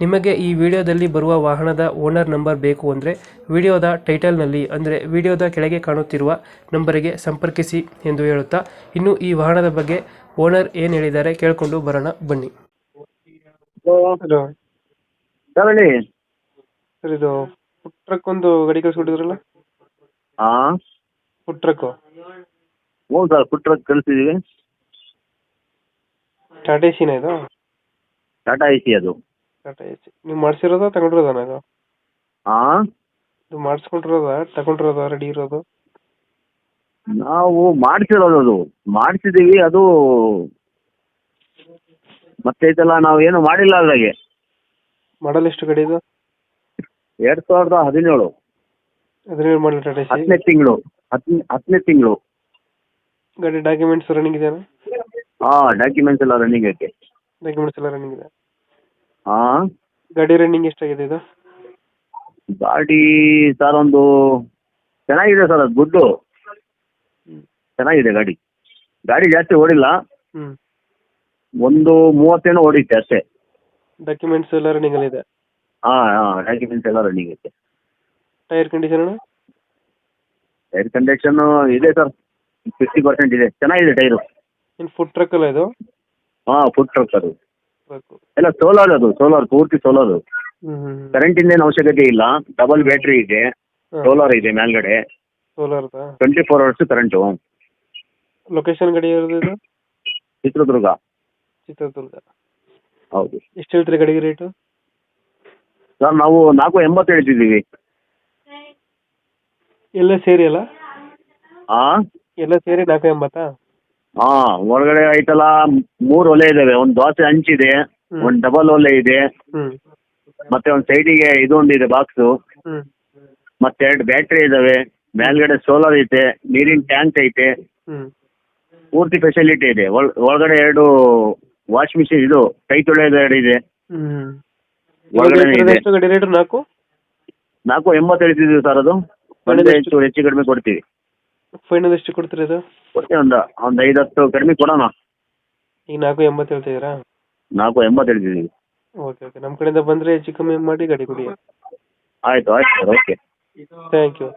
ನಿಮಗೆ ಈ ವಿಡಿಯೋದಲ್ಲಿ ಬರುವ ವಾಹನದ ಓನರ್ ನಂಬರ್ ಬೇಕು ಅಂದರೆ ವಿಡಿಯೋದ ಟೈಟಲ್ನಲ್ಲಿ ಅಂದರೆ ವಿಡಿಯೋದ ಕೆಳಗೆ ಕಾಣುತ್ತಿರುವ ನಂಬರಿಗೆ ಸಂಪರ್ಕಿಸಿ ಎಂದು ಹೇಳುತ್ತಾ ಇನ್ನು ಈ ವಾಹನದ ಬಗ್ಗೆ ಓನರ್ ಏನು ಹೇಳಿದ್ದಾರೆ ಕೇಳಿಕೊಂಡು ಬರೋಣ ಬನ್ನಿ. ಹಲೋ ಸರ್ ಹೇಳಿ? ಸರ್ ಇದು ಫುಡ್ ಟ್ರಕ್ ಒಂದು ಗಾಡಿ ಕಳಿಸ್ಕೊಟ್ಟಿದ್ರಲ್ಲ? ಹಾಂ. ಫುಡ್ ಟ್ರಕ್ ಹ್ಞೂ ಸರ್ ಫುಡ್ ಟ್ರಕ್ ಕಳಿಸಿದ್ದೀವಿ ಟಾಟಾ ಎ ಸಿನ ಇದು? ಟಾಟಾ ಐ ಸಿ ಅದು. ಸಿ ನೀವು ಮಾಡ್ಸಿರೋದ ತಗೊಂಡಿರೋದಾ ಇದು ಆ? ಇದು ಮಾಡಿಸ್ಕೊಂಡಿರೋದಾ ತಗೊಂಡಿರೋದಾ ರೆಡಿ ಇರೋದು? ನಾವು ಮಾಡಿಸಿರೋದು ಅದು. ಮಾಡ್ಸಿದೀವಿ ಅದು ಮತ್ತೆ ಇದೆಲ್ಲ ನಾವು ಏನು ಮಾಡಿಲ್ಲ ಅದ್ರಾಗೆ. ಮಾಡಲ್ ಎಷ್ಟು ಗಾಡಿ ಇದು? ಎರಡ್ ಸಾವಿರದ ಹದಿನೇಳು. ಹದಿನೇಳು ಮಾಡಲ್ ಟಾಟಾ ಹತ್ತನೇ ತಿಂಗಳು. ಹತ್ತನೇ ಹತ್ತನೇ ತಿಂಗಳು. ಗಾಡಿ ಡಾಕ್ಯುಮೆಂಟ್ಸ್ ರನ್ನಿಂಗ್ ಇದೆಯಾ? ಹಾಂ ಡಾಕ್ಯುಮೆಂಟ್ಸ್ ಎಲ್ಲ ರನ್ನಿಂಗ್ ಐತೆ. ಡಾಕ್ಯುಮೆಂಟ್ಸ್ ಎಲ್ಲ ರನ್ನಿಂಗ್ ಇದೆ. ಹಾಂ ಗಾಡಿ ರನ್ನಿಂಗ್ ಎಷ್ಟಾಗಿದೆ ಇದು? ಗಾಡಿ ಸರ್ ಒಂದು ಚೆನ್ನಾಗಿದೆ ಸರ್ ಅದು ಗುಡ್ಡು. ಚೆನ್ನಾಗಿದೆ ಗಾಡಿ. ಗಾಡಿ ಜಾಸ್ತಿ ಓಡಿಲ್ಲ. ಹ್ಞೂ ಒಂದು ಮೂವತ್ತೇನೋ ಓಡಿತ್ತೆ ಅಷ್ಟೇ. ಡಾಕ್ಯುಮೆಂಟ್ಸ್ ಎಲ್ಲ ರನ್ನಿಂಗ್ ಅಲ್ಲಿ ಇದೆ? ಹಾಂ ಹಾಂ ಡಾಕ್ಯುಮೆಂಟ್ಸ್ ಎಲ್ಲ ರನ್ನಿಂಗ್ ಐತೆ. ಟೈರ್ ಕಂಡೀಷನ್ ಟೈರ್ ಕಂಡೀಷನ್ ಇದೆ ಸರ್ ಫಿಫ್ಟಿ ಪರ್ಸೆಂಟ್ ಇದೆ. ಚೆನ್ನಾಗಿದೆ ಟೈರು ಇನ್ನು ಫುಡ್ ಟ್ರಕ್ ಅಲ್ಲ ಇದು? ಹಾಂ ಫುಡ್ ಟ್ರಕ್ ಅದು ಎಲ್ಲ ಸೋಲಾರ್ ಅದು ಸೋಲಾರ್ ಪೂರ್ತಿ ಸೋಲಾರ್ ಕರೆಂಟ್ ಏನು ಅವಶ್ಯಕತೆ ಇಲ್ಲ. ಡಬಲ್ ಬ್ಯಾಟ್ರಿ ಇದೆ ಸೋಲಾರ್ ಇದೆ ಮೇಲ್ಗಡೆ. Solar twenty four hours current location ಗಡಿ ಇರೋದು ಇದು? ಚಿತ್ರದುರ್ಗ. ಚಿತ್ರದುರ್ಗ. ಹೌದು. ಎಷ್ಟು ಹೇಳ್ತೀರಿ ಗಡಿಗೆ ರೇಟು ಸರ್ ನಾವು ನಾಲ್ಕು ಎಂಬತ್ತು ಹೇಳ್ತಿದ್ದೀವಿ. ಎಲ್ಲ ಸೇರಿ ಅಲ್ಲ? ಹಾಂ ಎಲ್ಲ ಸೇರಿ ನಾಲ್ಕು ಎಂಬತ್ತಾ? ಹಾಂ ಒಳಗಡೆ ಐತಲ್ಲ ಮೂರು ಒಲೆ ಇದಾವೆ. ಒಂದು ದೋಸೆ ಹಂಚಿದೆ ಒಂದ್ ಡಬಲ್ ಒಲೆ ಇದೆ. ಮತ್ತೆ ಒಂದು ಸೈಡಿಗೆ ಇದೊಂದು ಇದೆ ಬಾಕ್ಸು ಹ್ಞೂ ಮತ್ತೆ ಎರಡು ಬ್ಯಾಟ್ರಿ ಇದಾವೆ. ಮೇಲ್ಗಡೆ ಸೋಲಾರ್ ಐತೆ ನೀರಿನ ಟ್ಯಾಂಕ್ ಐತೆ. ಪೂರ್ತಿ ಫೆಸಿಲಿಟಿ ಇದೆ. ಒಳ- ಒಳಗಡೆ ಎರಡು ವಾಶ್ ಮಿಷಿನ್ ಇದು ಕೈ ತೊಳೆಯೋದು ಎರಡು ಇದೆ. ಒಳಗಡೆ ಇದೆ ಎಷ್ಟು ಗಾಡಿ ರೇಟು? ನಾಲ್ಕು? ನಾಲ್ಕು ಎಂಬತ್ತು ಹೇಳ್ತಿದ್ದೀವಿ ಸರ್ ಅದು. ಹೆಚ್ಚು ಹೆಚ್ಚು ಕಡಿಮೆ ಕೊಡ್ತೀವಿ. ಫೈನಲ್ ಎಷ್ಟು ಕೊಡ್ತೀರಿ ಇದು? ಕೊಡ್ತೀವಿ ಒಂದು ಒಂದು ಐದು ಹತ್ತು ಕಡಿಮೆ ಕೊಡೋಣ. ಈಗ ನಾಲ್ಕು ಎಂಬತ್ತು ಹೇಳ್ತಿದ್ದೀರಾ? ನಾಲ್ಕು ಎಂಬತ್ತು ಹೇಳ್ತಿದ್ದೀವಿ ಓಕೆ ಓಕೆ ನಮ್ಮ ಕಡೆಯಿಂದ ಬಂದರೆ ಹೆಚ್ಚು ಕಮ್ಮಿ ಮಾಡಿ ಗಾಡಿ ಕೊಡಿ. ಆಯಿತು ಆಯ್ತು ಸರ್ ಓಕೆ ಥ್ಯಾಂಕ್ ಯು